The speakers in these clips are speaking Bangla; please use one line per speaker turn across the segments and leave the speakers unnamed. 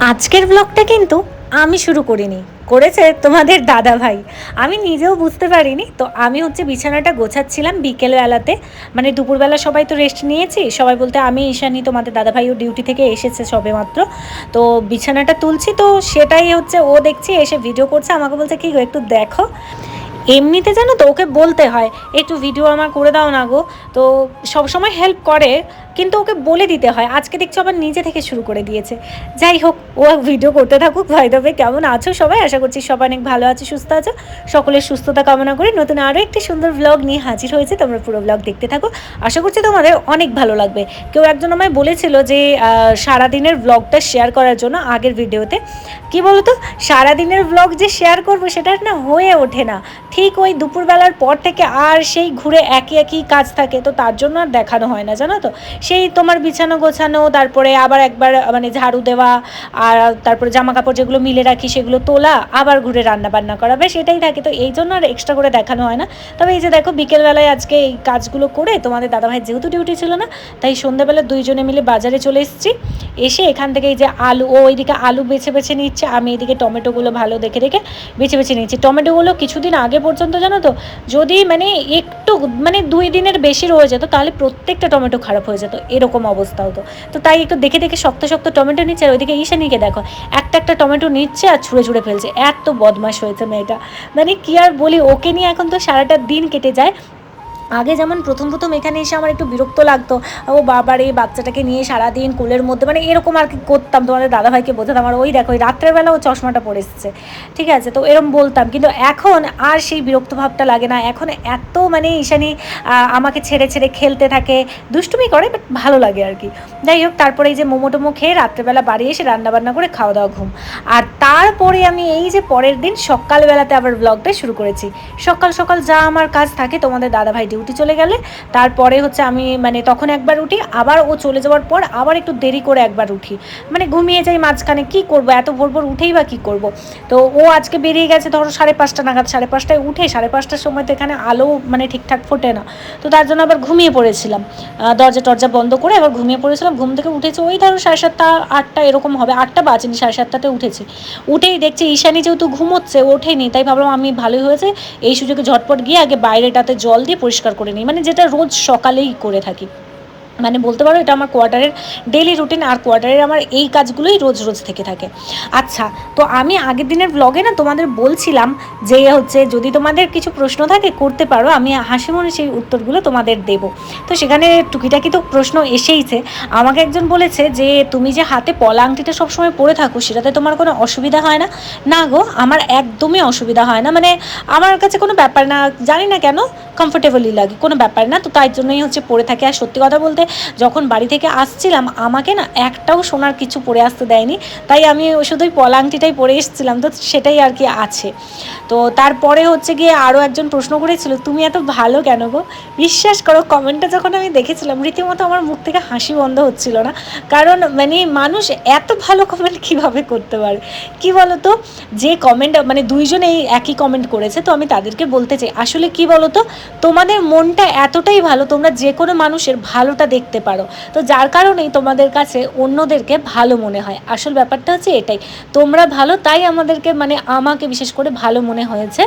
আজকের ব্লগটা কিন্তু আমি শুরু করিনি। করেছে তোমাদের দাদা ভাই আমি নিজেও বুঝতে পারিনি। তো আমি হচ্ছে বিছানাটা গোছাচ্ছিলাম বিকেলবেলাতে। মানে দুপুরবেলা সবাই তো রেস্ট নিয়েছি। সবাই বলতে আমি, ঈশানি, তোমাদের দাদা ভাইও ডিউটি থেকে এসেছে সবে মাত্র তো বিছানাটা তুলছি। তো সেটাই হচ্ছে ও দেখছি, এসে ভিডিও করছে। আমাকে বলছে, কি একটু দেখো। এমনিতে জানো তো ওকে বলতে হয়, একটু ভিডিও আমার করে দাও না গো। তো সবসময় হেল্প করে। কিন্তু ওকে বলে দিতে হয়। আজকে দেখছ আবার নিজে থেকে শুরু করে দিয়েছে। যাই হোক, ও ভিডিও করতে থাকুক। ভাই তবে কেমন আছো সবাই? আশা করছি সবাই অনেক ভালো আছো, সুস্থ আছো। সকলের সুস্থতা কামনা করে নতুন আরও একটি সুন্দর ব্লগ নিয়ে হাজির হয়েছে। তোমরা পুরো ব্লগ দেখতে থাকো। আশা করছি তোমাদের অনেক ভালো লাগবে। কেউ একজন আমায় বলেছিল যে সারাদিনের ব্লগটা শেয়ার করার জন্য আগের ভিডিওতে কি বলতো? সারাদিনের ব্লগ যে শেয়ার করব সেটা না হয়ে ওঠে না। ঠিক ওই দুপুরবেলার পর থেকে আর সেই ঘুরে একই একই কাজ থাকে। তো তার জন্য আর দেখানো হয় না, জানো তো? সেই তোমার বিছানো গোছানো, তারপরে আবার একবার মানে ঝাড়ু দেওয়া, আর তারপরে জামা কাপড় যেগুলো মিলে রাখি সেগুলো তোলা, আবার ঘুরে রান্না বান্না করা, বেশ এটাই থাকে। তো এই জন্য আর এক্সট্রা করে দেখানো হয় না। তবে এই যে দেখো, বিকেলবেলায় আজকে এই কাজগুলো করে তোমাদের দাদাভাই যেহেতু ডিউটি ছিল না, তাই সন্ধ্যাবেলা দুইজনে মিলে বাজারে চলে এসেছি। এসে এখান থেকে এই যে আলু, ও ওইদিকে আলু বেছে বেছে নিচ্ছে, আমি এদিকে টমেটোগুলো ভালো দেখে দেখে বেছে বেছে নিচ্ছি টমেটোগুলো কিছুদিন আগে পর্যন্ত জানো তো, যদি মানে একটু মানে দুই দিনের বেশি রয়ে যেত, তাহলে প্রত্যেকটা টমেটো খারাপ হয়ে যেত। এরকম অবস্থা হতো। তো তাই একটু দেখে দেখে শক্ত শক্ত টমেটো নিচ্ছে আর ওইদিকে ঈশানীকে দেখো, একটা একটা টমেটো নিচ্ছে আর ছুঁড়ে ছুঁড়ে ফেলছে। এত বদমাশ হয়েছে মেয়েটা। মানে কি আর বলি, ওকে নিয়ে এখন তো সারাটা দিন কেটে যায়। আগে যেমন প্রথম প্রথম এখানে এসে আমার একটু বিরক্ত লাগতো, ও বাবার এই বাচ্চাটাকে নিয়ে সারাদিন কোলের মধ্যে মানে এরকম আর কি করতাম। তোমাদের দাদাভাইকে বোঝাতাম আর ওই দেখো, ওই রাত্রের বেলা ও চশমাটা পরে এসছে। ঠিক আছে, তো এরকম বলতাম। কিন্তু এখন আর সেই বিরক্ত ভাবটা লাগে না। এখন এত মানে ঈশানি আমাকে ছেড়ে ছেড়ে খেলতে থাকে। দুষ্টুমি করে বাট ভালো লাগে আর কি। যাই হোক, তারপরে এই যে মোমো টোমো খেয়ে রাত্রেবেলা বাড়ি এসে রান্নাবান্না করে খাওয়া দাওয়া ঘুম। আর তারপরে আমি এই যে পরের দিন সকালবেলাতে আবার ব্লগটা শুরু করেছি। সকাল সকাল যা আমার কাজ থাকে তোমাদের দাদাভাই ডিউটি চলে গেলে। তারপরে হচ্ছে আমি মানে তখন একবার উঠি, আবার ও চলে যাওয়ার পর আবার একটু দেরি করে একবার উঠি। মানে ঘুমিয়ে যাই মাঝখানে, কি করব? এত ভোর ভোর উঠেই বা কী করব? তো ও আজকে বেরিয়ে গেছে ধরো সাড়ে পাঁচটা নাগাদ, সাড়ে পাঁচটায় উঠে সাড়ে পাঁচটার সময় তো এখানে আলো মানে ঠিকঠাক ফোটে না। তো তার জন্য আবার ঘুমিয়ে পড়েছিলাম। দরজা টরজা বন্ধ করে আবার ঘুমিয়ে পড়েছিলাম। ঘুম থেকে উঠেছে, ওই ধরো সাড়ে সাতটা, আটটা এরকম হবে, আটটা বাজেনি সাড়ে সাতটাতে উঠেছি। উঠেই দেখছি ঈশানি যেহেতু ঘুমোচ্ছে, ওঠেনি, তাই ভাবলাম আমি ভালোই হয়েছে। এই সুযোগে ঝটপট গিয়ে আগে বাইরেটাতে জল দিয়ে পরিষ্কার করে নিই। মানে যেটা রোজ সকালেই করে থাকি। মানে বলতে পারো এটা আমার কোয়ার্টারের ডেলি রুটিন আর কোয়ার্টারের আমার এই কাজগুলোই রোজ রোজ থেকে থাকে। আচ্ছা তো আমি আগের দিনের ব্লগে না তোমাদের বলছিলাম যে হচ্ছে যদি তোমাদের কিছু প্রশ্ন থাকে করতে পারো, আমি হাসি মনে সেই উত্তরগুলো তোমাদের দেব। তো সেখানে টুকিটাকি তো প্রশ্ন এসেইছে। আমাকে একজন বলেছে যে, তুমি যে হাতে পলা আংটিটা সবসময় পরে থাকো, সেটাতে তোমার কোনো অসুবিধা হয় না? না গো, আমার একদমই অসুবিধা হয় না। মানে আমার কাছে কোনো ব্যাপার না, জানি না কেন কমফোর্টেবলই লাগে, কোনো ব্যাপার না। তো তাই জন্যই হচ্ছে পরে থাকে। আর সত্যি কথা বলতে যখন বাড়ি থেকে আসছিলাম, আমাকে না একটাও সোনার কিছু পরে আসতে দেয়নি। তাই আমি শুধুই পলাংটিটাই পরে এসেছিলাম, তো সেটাই আর কি আছে। তো তারপরে হচ্ছে গিয়ে আরও একজন প্রশ্ন করেছিল, তুমি এত ভালো কেন গো? বিশ্বাস করো কমেন্টটা যখন আমি দেখেছিলাম, রীতিমতো আমার মুখ থেকে হাসি বন্ধ হচ্ছিল না। কারণ মানে মানুষ এত ভালো কমেন্ট কীভাবে করতে পারে? কি বলো তো যে কমেন্ট মানে দুইজনেই একই কমেন্ট করেছে, তো আমি তাদেরকে বলতে চাই, আসলে কি বলো তো তোমাদের মনটা এতটাই ভালো, তোমরা যে কোনো মানুষের ভালোটা দেখতে পারো। তো যার কারণেই তোমাদের কাছে অন্যদেরকে ভালো মনে হয়। আসল ব্যাপারটা হচ্ছে এটাই। তোমরা ভালো, তাই আমাদেরকে মানে আমাকে বিশেষ করে ভালো মনে হয়েছে।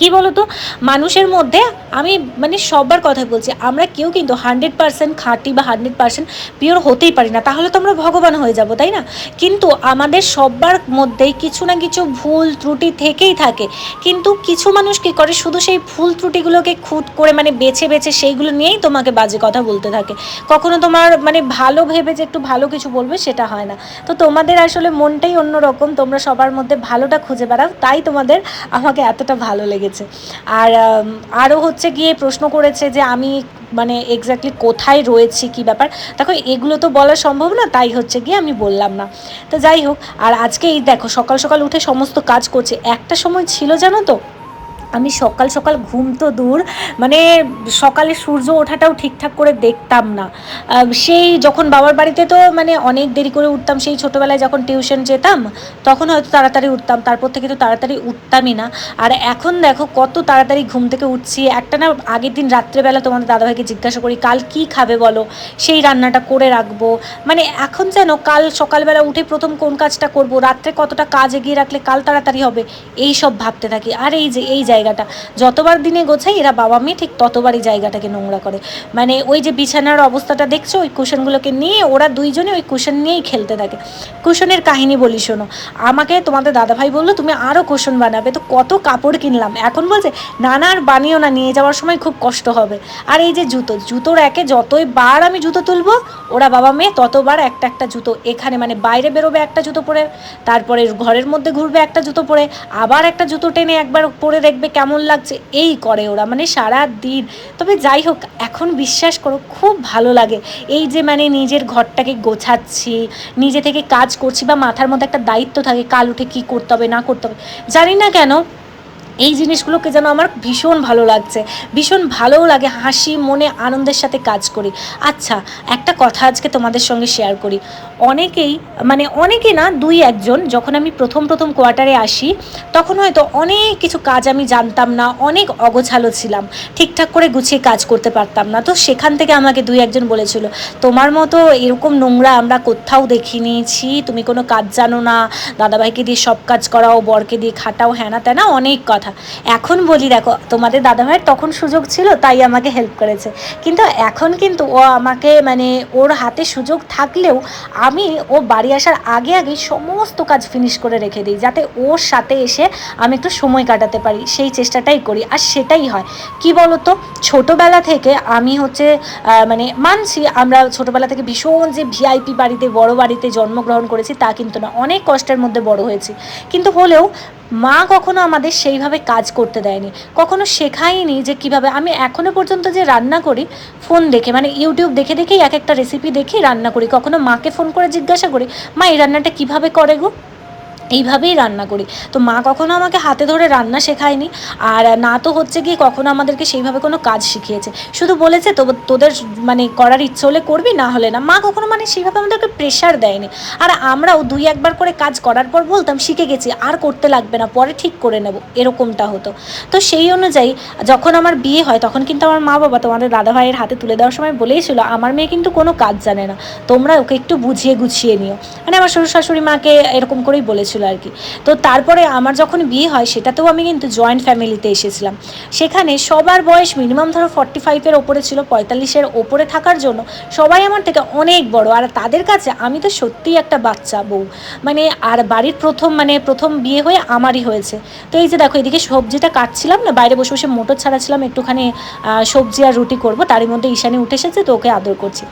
কি বলতো? মানুষের মধ্যে আমি মানে সবার কথা বলছি, আমরা কেউ কিন্তু হান্ড্রেড পার্সেন্ট খাঁটি বা হান্ড্রেড পার্সেন্ট পিওর হতেই পারি না, তাহলে তো আমরা ভগবান হয়ে যাব, তাই না? কিন্তু আমাদের সবার মধ্যেই কিছু না কিছু ভুল ত্রুটি থেকেই থাকে, কিন্তু কিছু মানুষ কী করে? শুধু সেই ভুল ত্রুটিগুলোকে খুঁত করে মানে বেছে বেছে সেইগুলো নিয়েই তোমাকে বাজে কথা বলতে থাকে। কখনো তোমার মানে ভালো ভেবে যে একটু ভালো কিছু বলবে সেটা হয় না। তো তোমাদের আসলে মনটাই অন্যরকম, তোমরা সবার মধ্যে ভালোটা খুঁজে বেড়াও, তাই তোমাদের আমাকে এতটা ভালো লেগেছে। আর আরও হচ্ছে গিয়ে প্রশ্ন করেছে যে আমি মানে এক্স্যাক্টলি কোথায় রয়েছি, কি ব্যাপার? দেখো, এগুলো তো বলা সম্ভব না, তাই হচ্ছে গিয়ে আমি বললাম না। তো যাই হোক, আর আজকে এই দেখো, সকাল সকাল উঠে সমস্ত কাজ করছে। একটা সময় ছিল জানো তো আমি সকাল সকাল ঘুম তো দূর মানে সকালে সূর্য ওঠাটাও ঠিকঠাক করে দেখতাম না। সেই যখন বাবার বাড়িতে তো মানে অনেক দেরি করে উঠতাম, সেই ছোটোবেলায় যখন টিউশন যেতাম, তখন হয়তো তাড়াতাড়ি উঠতাম, তারপর থেকে তো তাড়াতাড়ি উঠতামই না। আর এখন দেখো কত তাড়াতাড়ি ঘুম থেকে উঠছি, একটা না আগের দিন রাত্রেবেলা তোমাদের দাদাভাইকে জিজ্ঞাসা করি, কাল কি খাবে বলো? সেই রান্নাটা করে রাখব। মানে এখন যেন কাল সকালবেলা উঠে প্রথম কোন কাজটা করব, রাত্রে কতটা কাজ এগিয়ে রাখলে কাল তাড়াতাড়ি হবে, এই সব ভাবতে থাকি। আর এই যে, এই জায়গাটা। যতবার দিনে গোছাই, এরা বাবা মেয়ে ঠিক ততবারই জায়গাটাকে নোংরা করে। মানে ওই যে বিছানার অবস্থাটা দেখছ, ওই কুশনগুলোকে নিয়ে ওরা দুইজনে ওই কুশন নিয়েই খেলতে থাকে। কুশনের কাহিনী বলি শোনো। আমাকে তোমাদের দাদাভাই বলল, তুমি আরও কুশন বানাবে। তো কত কাপড় কিনলাম। এখন বলছে না না আর বানিও না, নিয়ে যাওয়ার সময় খুব কষ্ট হবে। আর এই যে জুতো, জুতোর একে যতই বার আমি জুতো তুলবো, ওরা বাবা মেয়ে ততবার একটা একটা জুতো এখানে মানে বাইরে বেরোবে একটা জুতো পরে, তারপরে ঘরের মধ্যে ঘুরবে একটা জুতো পরে, আবার একটা জুতো টেনে একবার পরে দেখবে কেমন লাগছে? এই করে ওরা মানে সারা দিন তবে যাই হোক, এখন বিশ্বাস করো, খুব ভালো লাগে। এই যে মানে নিজের ঘরটাকে গোছাচ্ছি, নিজে থেকে কাজ করছি বা মাথার মধ্যে একটা দায়িত্ব থাকে, কাল উঠে কী করতে হবে, না করতে হবে। জানি না কেন এই জিনিসগুলোকে যেন আমার ভীষণ ভালো লাগছে, ভীষণ ভালোও লাগে, হাসি, মনে, আনন্দের সাথে কাজ করি। আচ্ছা একটা কথা আজকে তোমাদের সঙ্গে শেয়ার করি। অনেকেই মানে অনেকে না, দুই একজন, যখন আমি প্রথম প্রথম কোয়ার্টারে আসি, তখন হয়তো অনেক কিছু কাজ আমি জানতাম না, অনেক অগোছালো ছিলাম, ঠিকঠাক করে গুছিয়ে কাজ করতে পারতাম না। তো সেখান থেকে আমাকে দুই একজন বলেছিল, তোমার মতো এরকম নোংরা আমরা কোথাও দেখিনি, ছি, তুমি কোনো কাজ জানো না, দাদাভাইকে দিয়ে সব কাজ করাও, বরকে দিয়ে খাটাও হ্যানা ত্যানা অনেক কথা। এখন বলি, দেখো, তোমাদের দাদাভাইয়ের তখন সুযোগ ছিল, তাই আমাকে হেল্প করেছে। কিন্তু এখন কিন্তু ও আমাকে মানে ওর হাতে সুযোগ থাকলেও আমি ও বাড়ি আসার আগে আগে সমস্ত কাজ ফিনিশ করে রেখে দিই, যাতে ওর সাথে এসে আমি একটু সময় কাটাতে পারি। সেই চেষ্টাটাই করি, আর সেটাই হয়। কি বলতো, ছোটোবেলা থেকে আমি হচ্ছে মানে মানছি, আমরা ছোটোবেলা থেকে ভীষণ যে ভিআইপি বাড়িতে, বড় বাড়িতে জন্মগ্রহণ করেছি, তা কিন্তু না, অনেক কষ্টের মধ্যে বড় হয়েছি। কিন্তু হলেও মা কখনো আমাদের সেইভাবে কাজ করতে দেয়নি, কখনো শেখায়নি যে কীভাবে। আমি এখনও পর্যন্ত যে রান্না করি ফোন দেখে মানে ইউটিউব দেখে দেখেই এক একটা রেসিপি দেখেই রান্না করি। কখনো মাকে ফোন করে জিজ্ঞাসা করি, মা, এই রান্নাটা কীভাবে করে গো? এইভাবেই রান্না করি। তো মা কখনো আমাকে হাতে ধরে রান্না শেখায়নি। আর না তো হচ্ছে কি কখনো আমাদেরকে সেইভাবে কোনো কাজ শিখিয়েছে। শুধু বলেছে তো, তোদের মানে করার ইচ্ছে হলে করবি, না হলে না। মা কখনো মানে সেইভাবে আমাদেরকে প্রেশার দেয়নি। আর আমরাও দুই একবার করে কাজ করার পর বলতাম, শিখে গেছি, আর করতে লাগবে না, পরে ঠিক করে নেব। এরকমটা হতো। তো সেই অনুযায়ী যখন আমার বিয়ে হয়, তখন কিন্তু আমার মা বাবা তোমাদের দাদা ভাইয়ের হাতে তুলে দেওয়ার সময় বলেইছিল আমার মেয়ে কিন্তু কোনো কাজ জানে না। তোমরা ওকে একটু বুঝিয়ে গুছিয়ে নিও। মানে আমার শ্বশুর শাশুড়ি মাকে এরকম করেই বলেছিল। আর কি। তো তারপরে আমার যখন বিয়ে হয়, সেটাতেও আমি কিন্তু জয়েন্ট ফ্যামিলিতে এসেছিলাম। সেখানে সবার বয়স মিনিমাম ধরো ফর্টি ফাইভের ওপরে ছিল পঁয়তাল্লিশের ওপরে থাকার জন্য সবাই আমার থেকে অনেক বড়। আর তাদের কাছে আমি তো সত্যিই একটা বাচ্চা বউ। মানে আর বাড়ির প্রথম মানে প্রথম বিয়ে হয়ে আমারই হয়েছে। তো এই যে দেখো, এদিকে সবজিটা কাটছিলাম না, বাইরে বসে বসে মোটর ছাড়াছিলাম, একটুখানি সবজি আর রুটি করব। তারই মধ্যে ঈশানি উঠে এসেছে, তো ওকে আদর করছি।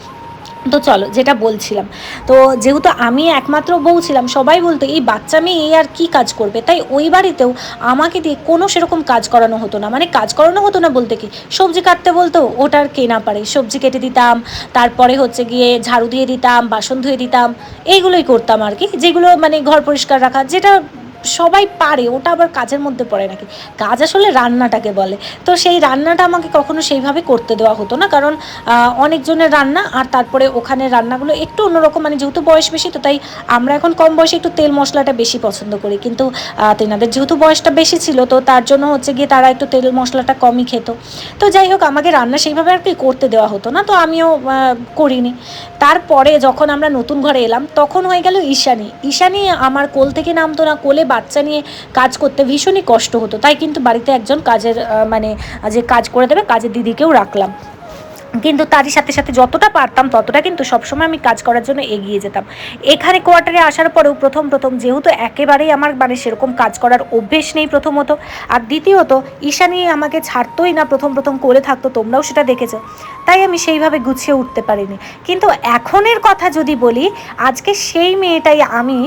তো চলো, যেটা বলছিলাম। তো যেহেতু আমি একমাত্র বউ ছিলাম, সবাই বলতো, এই বাচ্চা মেয়ে এই আর কি কাজ করবে? তাই ওই বাড়িতেও আমাকে দিয়ে কোনো সেরকম কাজ করানো হতো না। মানে কাজ করানো হতো না বলতে কি, সবজি কাটতে বলতো ওটার কে না পারে। সবজি কেটে দিতাম, তারপরে হচ্ছে গিয়ে ঝাড়ু দিয়ে দিতাম, বাসন ধুয়ে দিতাম, এইগুলোই করতাম আর কি। যেগুলো মানে ঘর পরিষ্কার রাখা, যেটা সবাই পারে, ওটা আবার কাজের মধ্যে পড়ে নাকি? কাজ আসলে রান্নাটাকে বলে। তো সেই রান্নাটা আমাকে কখনো সেইভাবে করতে দেওয়া হতো না, কারণ অনেকজনের রান্না আর তারপরে ওখানে রান্নাগুলো একটু অন্যরকম মানে যেহেতু বয়স বেশি, তো তাই আমরা এখন কম বয়সে একটু তেল মশলাটা বেশি পছন্দ করি। কিন্তু তেনাদের যেহেতু বয়সটা বেশি ছিল, তো তার জন্য হচ্ছে গিয়ে তারা একটু তেল মশলাটা কমই খেত। তো যাই হোক, আমাকে রান্না সেইভাবে আর কি করতে দেওয়া হতো না, তো আমিও করিনি। তারপরে যখন আমরা নতুন ঘরে এলাম, তখন হয়ে গেল ঈশানি। ঈশানি আমার কোল থেকে নামতো না, কোলে বাচ্চা নিয়ে কাজ করতে ভীষণই কষ্ট হতো। তাই কিন্তু বাড়িতে একজন কাজের মানে যে কাজ করে দেবে, কাজের দিদিকেও রাখলাম। কিন্তু তারই সাথে সাথে যতটা পারতাম, ততটা কিন্তু সবসময় আমি কাজ করার জন্য এগিয়ে যেতাম। এখানে কোয়ার্টারে আসার পরেও প্রথম প্রথম যেহেতু একেবারেই আমার মানে সেরকম কাজ করার অভ্যেস নেই প্রথমত। আর দ্বিতীয়ত ঈশানি আমাকে ছাড়তোই না প্রথম প্রথম করে থাকতো, তোমরাও সেটা দেখেছ। তাই আমি সেইভাবে গুছিয়ে উঠতে পারিনি। কিন্তু এখনের কথা যদি বলি, আজকে সেই মেয়েটাই আমি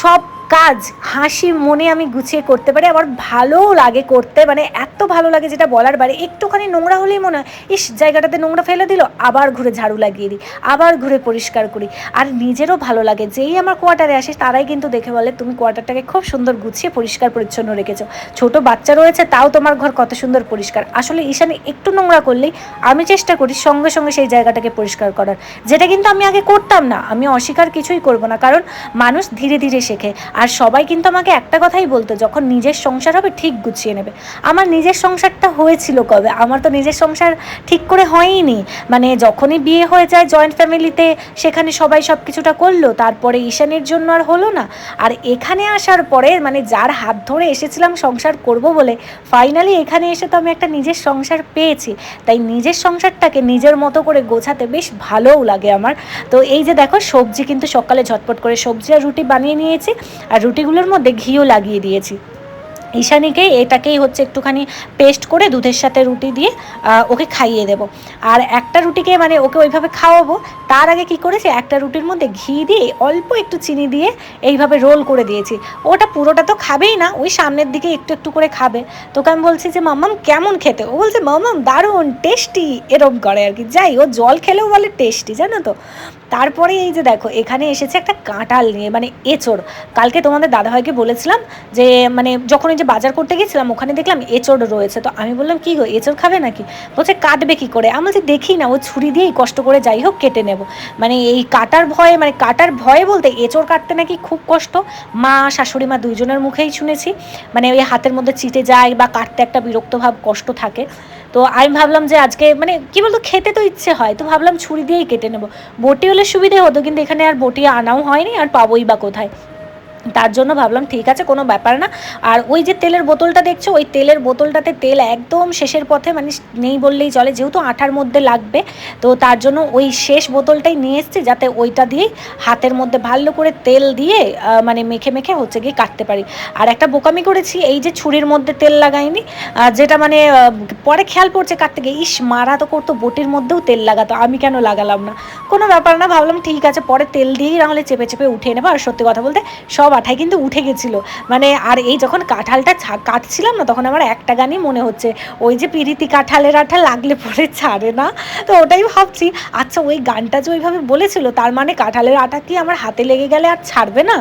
সব কাজ, হাসি মনে আমি গুছিয়ে করতে পারি। আমার ভালোও লাগে করতে মানে এত ভালো লাগে যেটা বলার বারে একটুখানি নোংরা হলেই মনে হয়, ইস, জায়গাটাতে নোংরা ফেলে দিল, আবার ঘুরে ঝাড়ু লাগিয়ে দিই, আবার ঘুরে পরিষ্কার করি। আর নিজেরও ভালো লাগে, যেই আমার কোয়ার্টারে আসে, তারাই কিন্তু দেখে বলে, তুমি কোয়ার্টারটাকে খুব সুন্দর গুছিয়ে পরিষ্কার পরিচ্ছন্ন রেখেছো। ছোট বাচ্চা রয়েছে, তাও তোমার ঘর কত সুন্দর পরিষ্কার। আসলে ঈশানি, একটু নোংরা করলেই আমি চেষ্টা করি সঙ্গে সঙ্গে সেই জায়গাটাকে পরিষ্কার করার। যেটা কিন্তু আমি আগে করতাম না, আমি অস্বীকার কিছুই করব না, কারণ মানুষ ধীরে ধীরে শেখে। আর সবাই কিন্তু আমাকে একটা কথাই বলতো, যখন নিজের সংসার হবে ঠিক গুছিয়ে নেবে। আমার নিজের সংসারটা হয়েছিল কবে? আমার তো নিজের সংসার ঠিক করে হয়ইনি মানে যখনই বিয়ে হয়ে যায় জয়েন্ট ফ্যামিলিতে সেখানে সবাই সব কিছুটা করল, তারপরে ঈশানের জন্য আর হলো না। আর এখানে আসার পরে মানে যার হাত ধরে এসেছিলাম সংসার করব বলে ফাইনালি এখানে এসে তো আমি একটা নিজের সংসার পেয়েছি। তাই নিজের সংসারটাকে নিজের মতো করে গোছাতে বেশ ভালোও লাগে আমার। তো এই যে দেখো, সবজি কিন্তু সকালে ঝটপট করে সবজি আর রুটি বানিয়ে নিয়েছি। আর রুটিগুলোর মধ্যে ঘিও লাগিয়ে দিয়েছি। ঈশানীকে এটাকেই হচ্ছে একটুখানি পেস্ট করে দুধের সাথে রুটি দিয়ে ওকে খাইয়ে দেবো। আর একটা রুটিকে মানে ওকে ওইভাবে খাওয়াবো, তার আগে কি করেছি, একটা রুটির মধ্যে ঘি দিয়ে অল্প একটু চিনি দিয়ে এইভাবে রোল করে দিয়েছি। ওটা পুরোটা তো খাবেই না, ওই সামনের দিকে একটু একটু করে খাবে। তোকে আমি বলছি যে, মাম্মাম, কেমন খেতে? ও বলছে, মাম্মাম, দারুণ টেস্টি এরম করে আর কি। যাই ও জল খেলেও বলে টেস্টি জানো তো। তারপরে এই যে দেখো, এখানে এসেছে একটা কাঁঠাল নিয়ে মানে এঁচড়। কালকে তোমাদের দাদাভাইকে বলেছিলাম যে মানে যখন ওই যে বাজার করতে গেছিলাম, ওখানে দেখলাম এঁচড় রয়েছে। তো আমি বললাম, কি গো, এঁচড় খাবে নাকি? বলছে, কাটবে কি করে? আমি বলছি, দেখি না, ও ছুরি দিয়েই কষ্ট করে যাই হোক, কেটে নেব। মানে এই কাটার ভয়ে মানে কাটার ভয়ে বলতে এঁচড় কাটতে নাকি খুব কষ্ট। মা, শাশুড়ি মা দুইজনের মুখেই শুনেছি। মানে ওই হাতের মধ্যে চিটে যায় বা কাটতে একটা বিরক্ত ভাব, কষ্ট থাকে। তো আমি ভাবলাম যে আজকে মানে কি বলতো, খেতে তো ইচ্ছে হয়। তো ভাবলাম ছুরি দিয়েই কেটে নেব। বটি হলে সুবিধে হতো, কিন্তু এখানে আর বটি আনাও হয়নি, আর পাবোই বা কোথায়। তার জন্য ভাবলাম, ঠিক আছে, কোনো ব্যাপার না। আর ওই যে তেলের বোতলটা দেখছ, ওই তেলের বোতলটাতে তেল একদম শেষের পথে মানে নেই বললেই চলে, যেহেতু আঠার মধ্যে লাগবে, তো তার জন্য ওই শেষ বোতলটাই নিয়ে এসছি, যাতে ওইটা দিয়েই হাতের মধ্যে ভালো করে তেল দিয়ে মানে মেখে মেখে হচ্ছে গিয়ে কাটতে পারি। আর একটা বোকামি করেছি, এই যে ছুরির মধ্যে তেল লাগাইনি যেটা মানে পরে খেয়াল পড়ছে কাটতে গিয়ে, ইস মারা তো করতো বটির মধ্যেও তেল লাগাতো, আমি কেন লাগালাম না? কোনো ব্যাপার না, ভাবলাম, ঠিক আছে, পরে তেল দিয়েই নাহলে চেপে চেপে উঠিয়ে নেব। আর সত্যি কথা বলতে, সব আঠাই কিন্তু উঠে গেছিল। মানে আর এই যখন কাঁঠালটা কাটছিলাম না, তখন আমার একটা গানই মনে হচ্ছে। ওই যে পিরিতি কাঁঠালের আঠা লাগলে পরে ছাড়ে না। তো ওটাই ভাবছি আচ্ছা ওই গানটা যে ওইভাবে বলেছিল, তার মানে কাঁঠালের আটা কি আমার হাতে লেগে গেলে আর ছাড়বে না?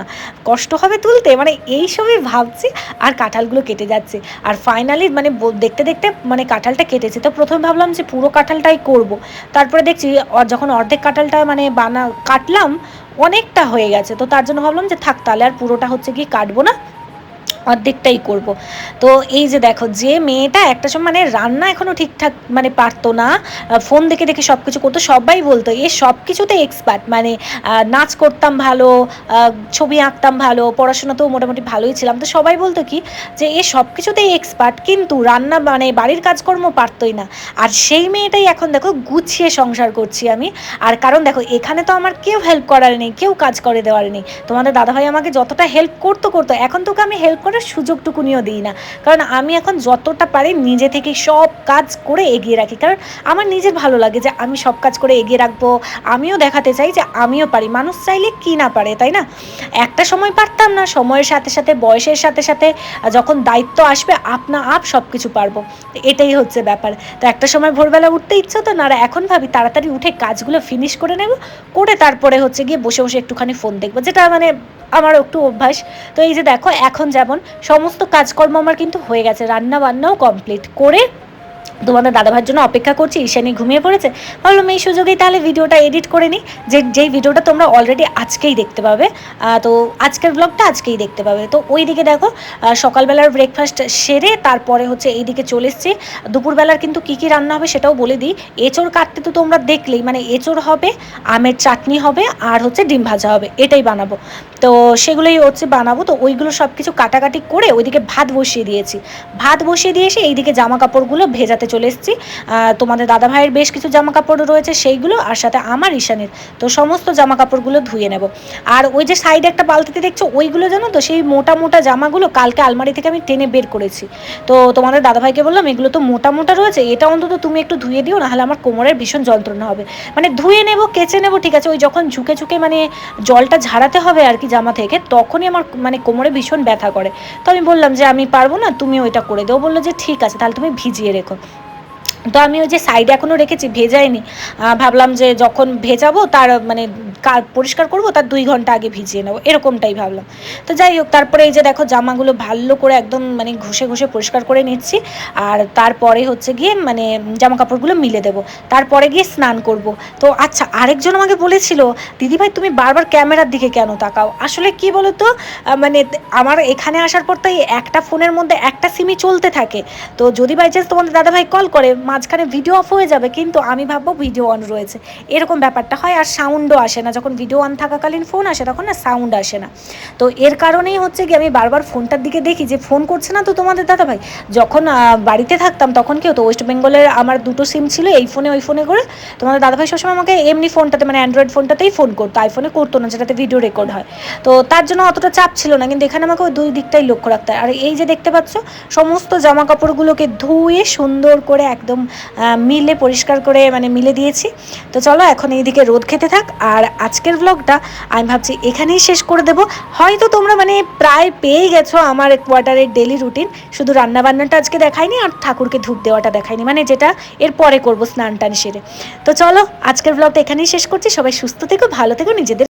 কষ্ট হবে তুলতে? মানে এই সবই ভাবছি, আর কাঁঠালগুলো কেটে যাচ্ছে। আর ফাইনালি মানে দেখতে দেখতে মানে কাঁঠালটা কেটেছে। তো প্রথমে ভাবলাম যে পুরো কাঁঠালটাই করব। তারপরে দেখছি যখন অর্ধেক কাঁঠালটা মানে বানা, কাটলাম অনেকটা হয়ে গেছে। তো তার জন্য ভাবলাম যে থাক তাহলে আর পুরোটা হচ্ছে কি কাটবো না। অর্ধেকটাই করব। তো এই যে দেখো, যে মেয়েটা একটা সময় মানে রান্না এখনও ঠিকঠাক মানে পারতো না ফোন দেখে দেখে সব কিছু করতো, সবাই বলতো, এ সব কিছুতে এক্সপার্ট মানে নাচ করতাম ভালো ছবি আঁকতাম ভালো পড়াশোনাতেও মোটামুটি ভালোই ছিলাম। তো সবাই বলতো কি, যে, এ সব কিছুতেই এক্সপার্ট কিন্তু রান্না মানে বাড়ির কাজকর্ম পারতোই না। আর সেই মেয়েটাই এখন দেখো গুছিয়ে সংসার করছি আমি। আর কারণ দেখো, এখানে তো আমার কেউ হেল্প করার নেই, কেউ কাজ করে দেওয়ার নেই। তোমাদের দাদাভাই আমাকে যতটা হেল্প করতো করতো। এখন তোকে আমি হেল্প করার সুযোগটুকুনিও দিই না। কারণ আমি এখন যতটা পারি নিজে থেকে সব কাজ করে এগিয়ে রাখি। কারণ আমার নিজের ভালো লাগে যে আমি সব কাজ করে এগিয়ে রাখব। আমিও দেখাতে চাই যে আমিও পারি। মানুষ চাইলে কি না পারে, তাই না? একটা সময় পারতাম না, সময়ের সাথে সাথে, বয়সের সাথে সাথে, যখন দায়িত্ব আসবে, আপনা আপ সব কিছু পারব এটাই হচ্ছে ব্যাপার। তো একটা সময় ভোরবেলা উঠতে ইচ্ছে হতো, না, আর এখন ভাবি তাড়াতাড়ি উঠে কাজগুলো ফিনিশ করে নেব, করে তারপরে হচ্ছে গিয়ে বসে বসে একটুখানি ফোন দেখব। যেটা মানে আমার একটু অভ্যাস। তো এই যে দেখো, এখন যেমন সমস্ত কাজকর্ম আমার কিন্তু হয়ে গেছে রান্না বান্নাও কমপ্লিট করে তোমাদের দাদাভাইয়ের জন্য অপেক্ষা করছি ঈশানি ঘুমিয়ে পড়েছে। ভাবলাম এই সুযোগেই তাহলে ভিডিওটা এডিট করে নিই। যে, যেই ভিডিওটা তোমরা অলরেডি আজকেই দেখতে পাবে তো আজকের ব্লগটা আজকেই দেখতে পাবে। তো ওই দিকে দেখো সকালবেলার ব্রেকফাস্ট সেরে তারপরে হচ্ছে এই দিকে চলে এসছে। দুপুরবেলার কিন্তু কী কী রান্না হবে সেটাও বলে দিই। এঁচড় কাটতে তো তোমরা দেখলেই মানে এঁচড় হবে, আমের চাটনি হবে, আর হচ্ছে ডিম ভাজা হবে, এটাই বানাবো। তো সেগুলোই হচ্ছে বানাবো। তো ওইগুলো সব কিছু কাটাকাটি করে ওইদিকে ভাত বসিয়ে দিয়েছি। ভাত বসিয়ে দিয়ে এসে এইদিকে জামা কাপড়গুলো ভেজাতে চলে এসেছি। তোমাদের দাদা ভাইয়ের বেশ কিছু জামা কাপড় রয়েছে সেইগুলো, আর সাথে আমার ঈশানের। তো সমস্ত জামা কাপড়গুলো ধুয়ে নেব। আর ওই যে সাইডে একটা বালতিতে দেখছ, ওইগুলো জানো তো, সেই মোটা মোটা জামাগুলো কালকে আলমারি থেকে আমি টেনে বের করেছি। তো তোমাদের দাদাভাইকে বললাম, এগুলো তো মোটা মোটা রয়েছে, এটা অন্তত তুমি একটু ধুয়ে দিও, নাহলে আমার কোমরের ভীষণ যন্ত্রণা হবে। মানে ধুয়ে নেব, কেচে নেব, ঠিক আছে? ওই যখন ঝুঁকে ঝুঁকে মানে জলটা ঝাড়াতে হবে আর কি জামা থেকে, তখনই আমার মানে কোমরে ভীষণ ব্যথা করে। তো আমি বললাম যে, আমি পারব না, তুমি ওইটা করে দেও। বলল যে, ঠিক আছে, তাহলে তুমি ভিজিয়ে রেখো। তো আমি ওই যে সাইডে এখনও রেখেছি ভেজাইনি। ভাবলাম যে যখন ভেজাবো তার মানে পরিষ্কার করব, তার দুই ঘণ্টা আগে ভিজিয়ে নেব। এরকমটাই ভাবলাম। তো যাই হোক, তারপরে এই যে দেখো, জামাগুলো ভালো করে একদম মানে ঘষে ঘষে পরিষ্কার করে নিচ্ছি। আর তারপরে হচ্ছে গিয়ে মানে জামা কাপড়গুলো মিলে দেবো। তারপরে গিয়ে স্নান করব। তো আচ্ছা আরেকজন আমাকে বলেছিল, দিদিভাই, তুমি বারবার ক্যামেরার দিকে কেন তাকাও? আসলে কি বলো তো মানে আমার এখানে আসার পর তাই একটা ফোনের মধ্যে একটা সিমই চলতে থাকে। তো যদি বাই চান্স তোমাদের দাদাভাই কল করে, মাঝখানে ভিডিও অফ হয়ে যাবে, কিন্তু আমি ভাববো ভিডিও অন রয়েছে। এরকম ব্যাপারটা হয়, আর সাউন্ডও আসে না। যখন ভিডিও অন থাকাকালীন ফোন আসে, তখন না সাউন্ড আসে না। তো এর কারণেই হচ্ছে কি, আমি বারবার ফোনটার দিকে দেখি যে ফোন করছে না তো তোমাদের দাদাভাই? যখন বাড়িতে থাকতাম, তখন কি হতো ওয়েস্ট বেঙ্গলের আমার দুটো সিম ছিল, এই ফোনে ওই ফোনে করে তোমাদের দাদাভাই সবসময় আমাকে এমনি ফোনটাতে মানে অ্যান্ড্রয়েড ফোনটাতেই ফোন করতো আইফোনে করতো না, যেটাতে ভিডিও রেকর্ড হয়। তো তার জন্য অতটা চাপ ছিল না, কিন্তু এখানে আমাকে ওই দুই দিকটাই লক্ষ্য রাখতে হয়। আর এই যে দেখতে পাচ্ছ, সমস্ত জামা কাপড়গুলোকে ধুয়ে সুন্দর করে একদম মিলে, পরিষ্কার করে মানে মিলে দিয়েছি। তো চলো, এখন এইদিকে রোদ খেতে থাক, আর আজকের ব্লগটা আমি ভাবছি এখানেই শেষ করে দেব। হয়তো তোমরা মানে প্রায় পেয়ে গেছো আমার কোয়ার্টারের ডেলি রুটিন শুধু রান্নাবান্নাটা আজকে দেখাইনি আর ঠাকুরকে ধূপ দেওয়াটা দেখাইনি। মানে যেটা এর পরে করব স্নান টান সেরে। তো চলো, আজকের ব্লগটা এখানেই শেষ করছি। সবাই সুস্থ থেকো, ভালো থেকো, নিজেদের